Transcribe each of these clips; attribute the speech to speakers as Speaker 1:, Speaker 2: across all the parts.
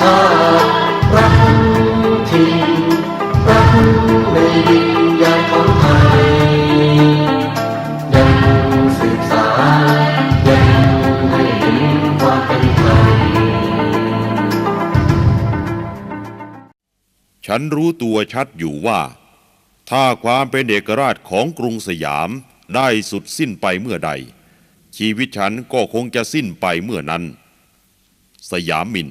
Speaker 1: ชาติรักที่นรักในดินแดนของไทยยังสืบสานยังให้เห็นความเป็นไทย
Speaker 2: ฉันรู้ตัวชัดอยู่ว่า ถ้าความเป็นเอกราชของกรุงสยามได้สุดสิ้นไปเมื่อใด ชีวิตฉันก็คงจะสิ้นไปเมื่อนั้น สยามมิน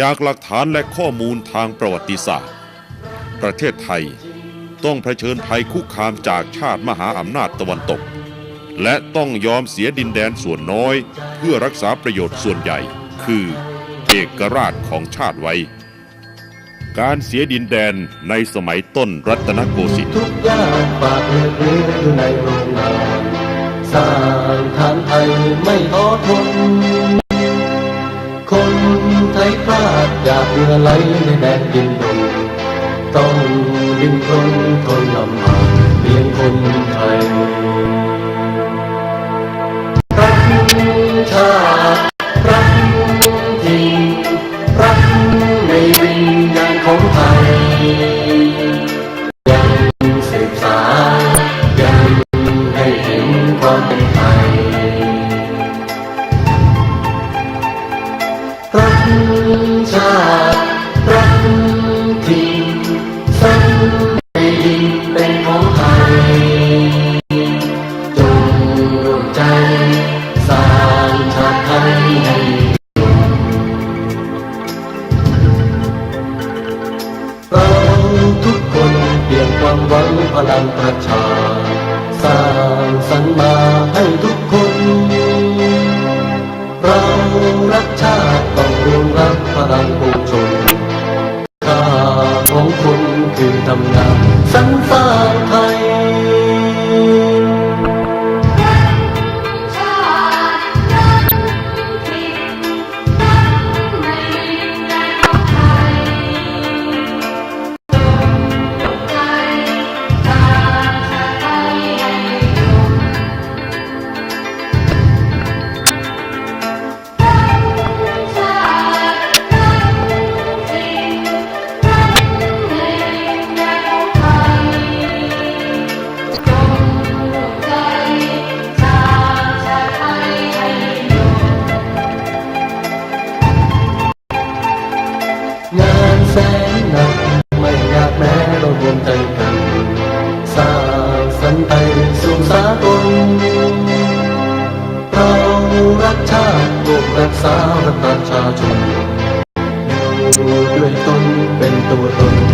Speaker 2: จากหลักฐานและข้อมูลทางประวัติศาสตร์ ประเทศไทยต้องเผชิญภัยคุกคามจากชาติมหาอำนาจตะวันตก และต้องยอมเสียดินแดนส่วนน้อย เพื่อรักษาประโยชน์ส่วนใหญ่ คือเอกราชของชาติไว้ การเสียดินแดนในสมัยต้นรัตนโกสินทร์
Speaker 1: ทุกย่านฝากเลือดเรือยู่ในโรงงานสร้างฐานไทยไม่ท้อทน ไทยพลาดอยากเรือไหลในแดนดินดงต้องดิ้นรนทนลำบากเลี้ยงคนไทยรักชา ประชา สร้างสรรค์มาให้ทุกคน เรารักชาติต้องรวมรักพลังปวงชนค่าของคุณคือทำงานสรรสร้าง
Speaker 3: แสนห
Speaker 1: นักไม่อยากแม้เรารวมใจกันสร้างสรรค์ไทยสู่สากลเรารักชาติรวมรักษารักประชาชนอยู่ด้วยตนเป็นตัวตน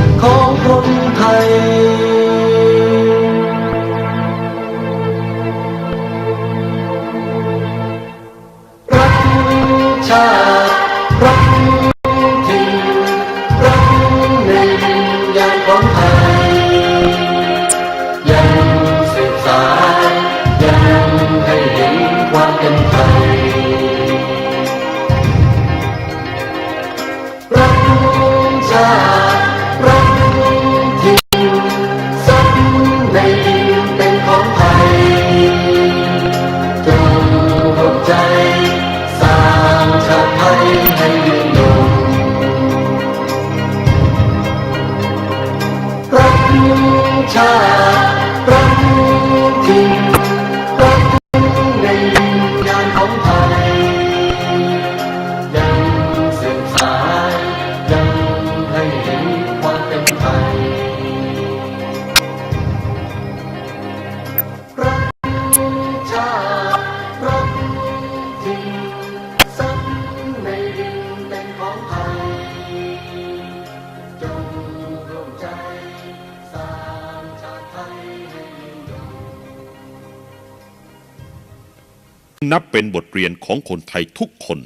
Speaker 2: นับเป็นบทเรียนของคนไทยทุกคน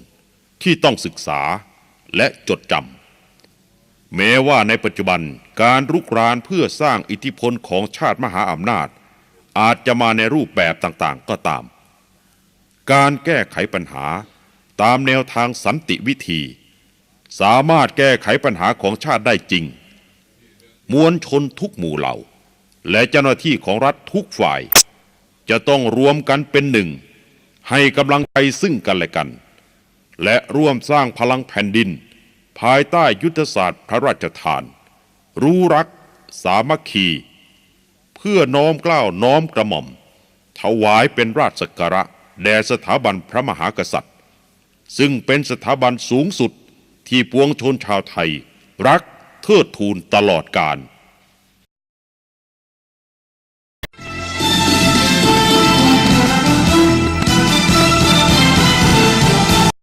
Speaker 2: ที่ต้องศึกษาและจดจำแม้ว่าในปัจจุบันการรุกรานเพื่อสร้างอิทธิพลของชาติมหาอำนาจ อาจจะมาในรูปแบบต่างๆก็ตาม การแก้ไขปัญหาตามแนวทางสันติวิธี สามารถแก้ไขปัญหาของชาติได้จริง มวลชนทุกหมู่เหล่า และเจ้าหน้าที่ของรัฐทุกฝ่าย จะต้องรวมกันเป็นหนึ่ง ให้กำลังใจซึ่งกันและกัน และร่วมสร้างพลังแผ่นดิน ภายใต้ยุทธศาสตร์พระราชทาน รู้รัก สามัคคี เพื่อน้อมเกล้าวน้อมกระหม่อม ถวายเป็นราชสักการะแด่สถาบันพระมหากษัตริย์ ซึ่งเป็นสถาบันสูงสุดที่ปวงชนชาวไทย รักเทิดทูนตลอดกาล